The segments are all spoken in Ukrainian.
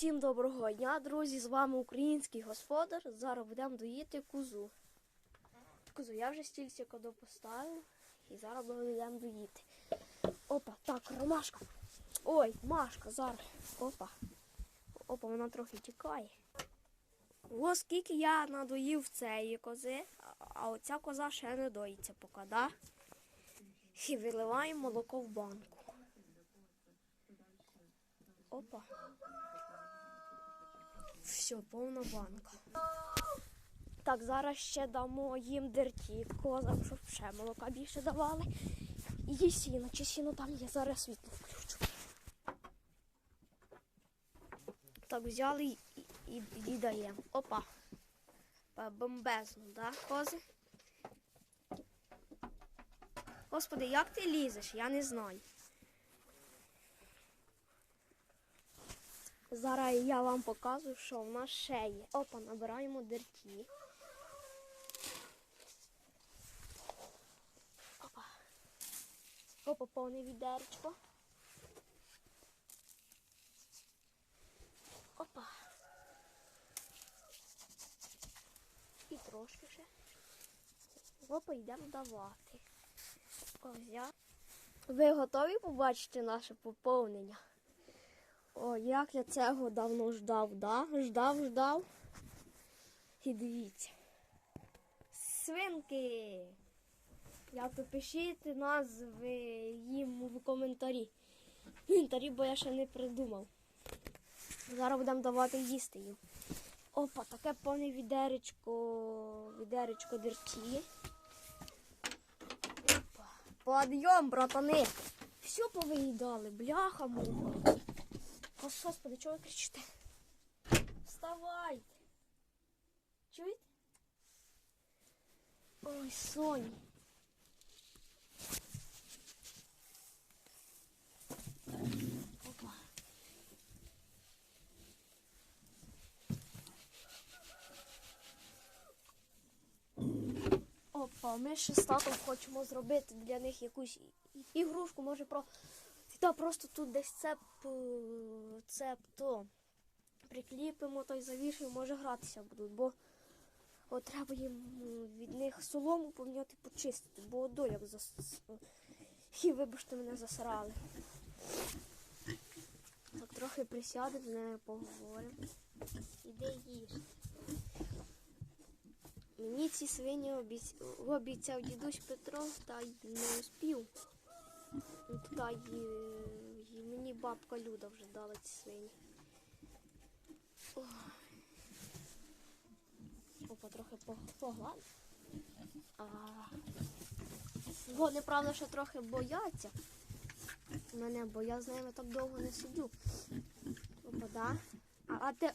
Всім доброго дня, друзі! З вами український господар. Зараз будемо доїти козу. Козу я вже стільці коду поставив і зараз будемо доїти. Опа, так, ромашка. Ой, Машка, зараз. Опа. Опа, вона трохи тікає. Ось скільки я надоїв цієї кози, а оця коза ще не доїться поки, да? І виливаємо молоко в банку. Опа. Все, повна банка. Так, зараз ще дамо їм дерті козам, щоб ще молока більше давали. І сіно. Чи сіно там є? Зараз світло включу. Так, взяли і, і, і даємо. Опа. Па- Бомбезно, да, кози? Господи, як ти лізеш? Я не знаю. Зараз я вам покажу, що в нас ще є. Опа, набираємо дерті. Опа. Опа, повне відеречко. Опа. І трошки ще. Опа, йдемо давати. О, взяв. Ви готові побачити наше поповнення? О, як я цього давно ждав, да? Ждав, ждав. І дивіться. Свинки. Як то назви їм в коментарі. Коментарі, бо я ще не придумав. Зараз будемо давати їсти їм. Опа, таке повне відеречко, відеречко. Опа. Подйом, братани. Все повиїдали, бляха муха. Господи, чого ви кричите? Вставайте. Чуєте? Ой, Сонь. Опа. Опа, ми ще з татом хочемо зробити для них якусь ігрушку, може про. Та просто тут десь цеп, е, цеп то прикліпимо, то й завішуємо, може гратися будуть, бо от треба їм від них солому поміняти почистити, бо одо як зас... І вибачте, мене засрали. Так, трохи присядемо, з нею поговоримо. Іде їж. Мені ці свині обіц... обіцяв дідусь Петро, та й не успів. Та й, е, мені бабка Люда вже дала ці свині. Опа, трохи по- погладь. А... Вони, правда, що трохи бояться мене, бо я з ними так довго не сиджу. Опа, да. А, а ти.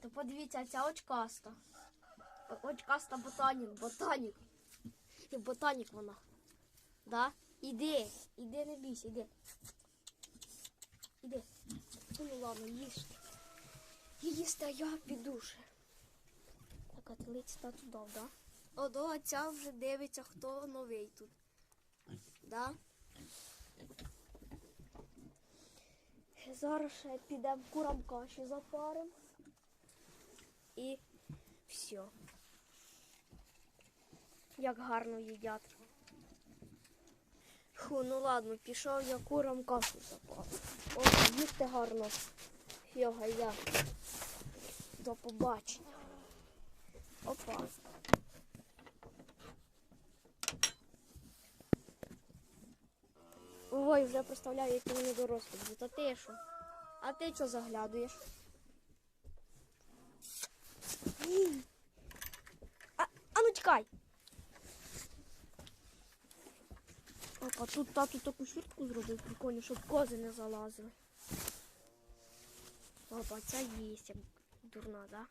То подивіться, ця очкаста. Очкаста ботанік, ботанік. І ботанік вона. Да? Іди, іди, не бійся, іди. Іди. Ну ладно, їжте. Їсти, а я піду ще. Так, а ти лиць та туди, да? О, до ця вже дивиться, хто новий тут. Да? Зараз ще підемо курам каші запарим. І все. Як гарно їдять. Фу, ну ладно, пішов я курам кашу запарив. О, їсти гарно. Йога, я. До побачення. Опа. Ой, вже представляю, які вони дорослі будуть. А ти що? А ти що заглядуєш? А, а ну тікай. Опа, тут тату таку швидку зробив прикольно, щоб кози не залазили. Опа, ця їсть, дурна, да?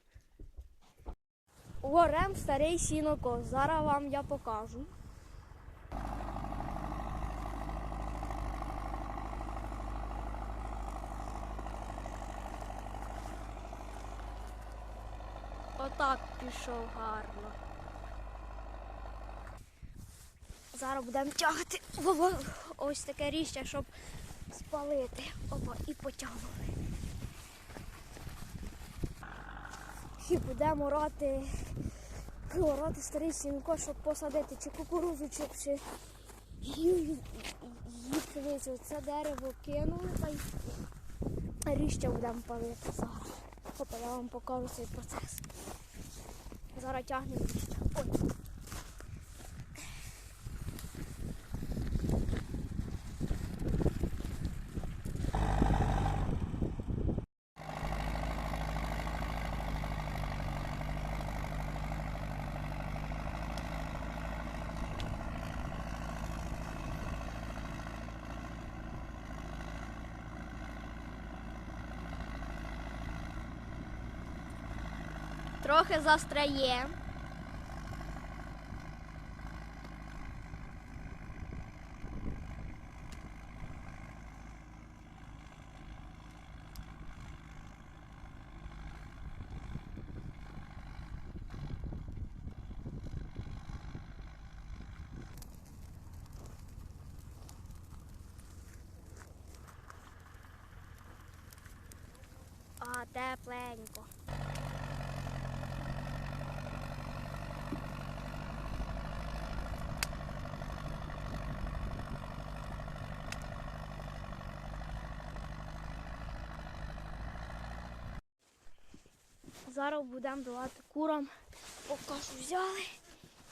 Орем старий сінокос. Зараз вам я покажу. Отак пішов гарно. Зараз будемо тягати ось таке ріжчя, щоб спалити. Опа, і потягнули. І будемо орати, орати старий сінко, щоб посадити чи кукурузу, чи, чи. Це дерево кинули та й ріжчя будемо палити зараз. Опа, я вам покажу цей процес. Зараз тягнемо ріжчя. Ой. Трохи застряє. А, тепленько. Зараз будемо давати курам. Покажу взяли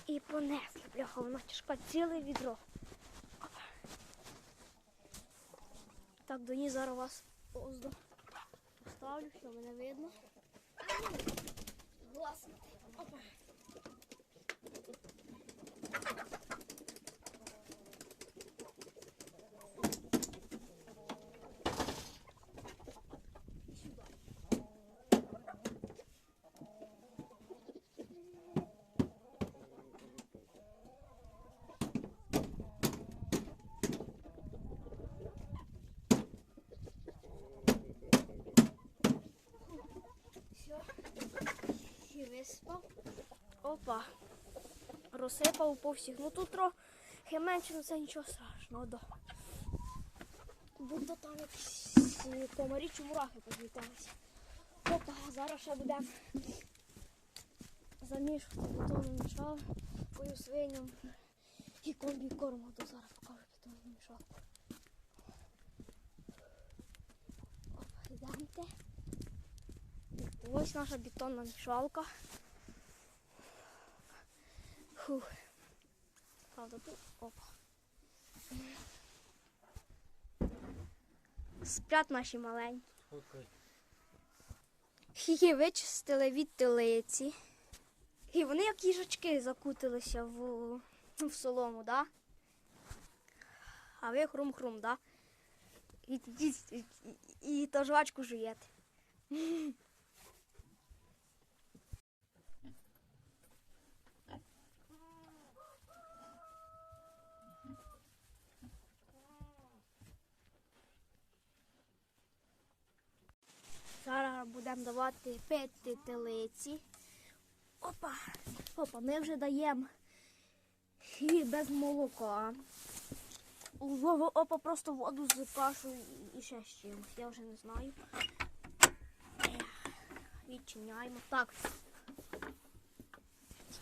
і понесли. Бляха, вона тяжка ціле відро. Так, до ній зараз вас оздо поставлю, що мене видно. Глаз. Опа. Виспав. Опа. Розсипав по всіх. Ну тут трохи менше, ну це нічого страшного. Да. Будто там якісь е, комарі чи мурахи позліталися. Опа, зараз ще будемо замішувати бетонну мішалкою свиням і комбі корму. То зараз покажу бетонну мішалку. Опа, йдемте. Ось наша бетонна мішалка. Фух. Правда, тут опа. Сплять наші маленькі. Її вичистили від телиці. І вони як їжачки закутилися в, в солому, да? А ви хрум-хрум, да? І, і, і, і, і то жвачку жуєте. Зараз будемо давати пити телиці. Опа, опа, ми вже даємо і без молока. Опа, просто воду з кашею і ще з чимось, я вже не знаю. Відчиняємо. Так.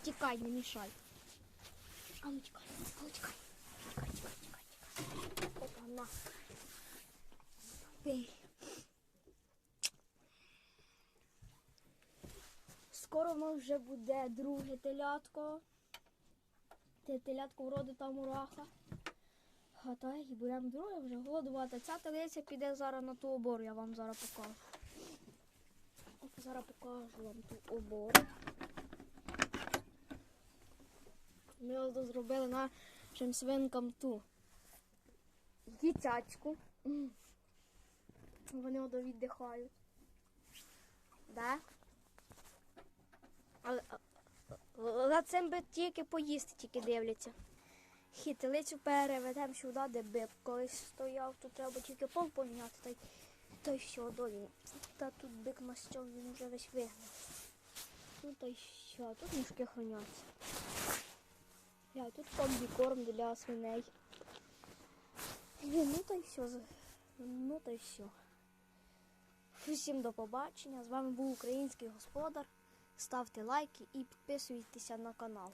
Тікай, не мішай. А ну тікай, а ну тікай. Тікай, тікай, тікай, тікай. Опа, на. Пий. Скоро в нас вже буде друге телятко. Те телятко вроде там мураха. А та і будемо друге вже голодувати. Ця телиця піде зараз на ту обору, я вам зараз покажу. Зараз покажу вам ту обору. Ми ось зробили нашим свинкам ту дитячку. Вони ото віддихають. Да? Але а, а, за цим би тільки поїсти, тільки дивляться. Хітилицю переведемо сюди, де бик колись стояв, тут треба тільки пол поміняти, та й, та й все, долі. Та тут бик настяв, він вже весь вигнав. Ну та й все, тут мішки храняться. Я, тут комбікорм для свиней. Ну та й все. Ну та й все. Всім до побачення. З вами був український господар. Ставте лайки і підписуйтеся на канал.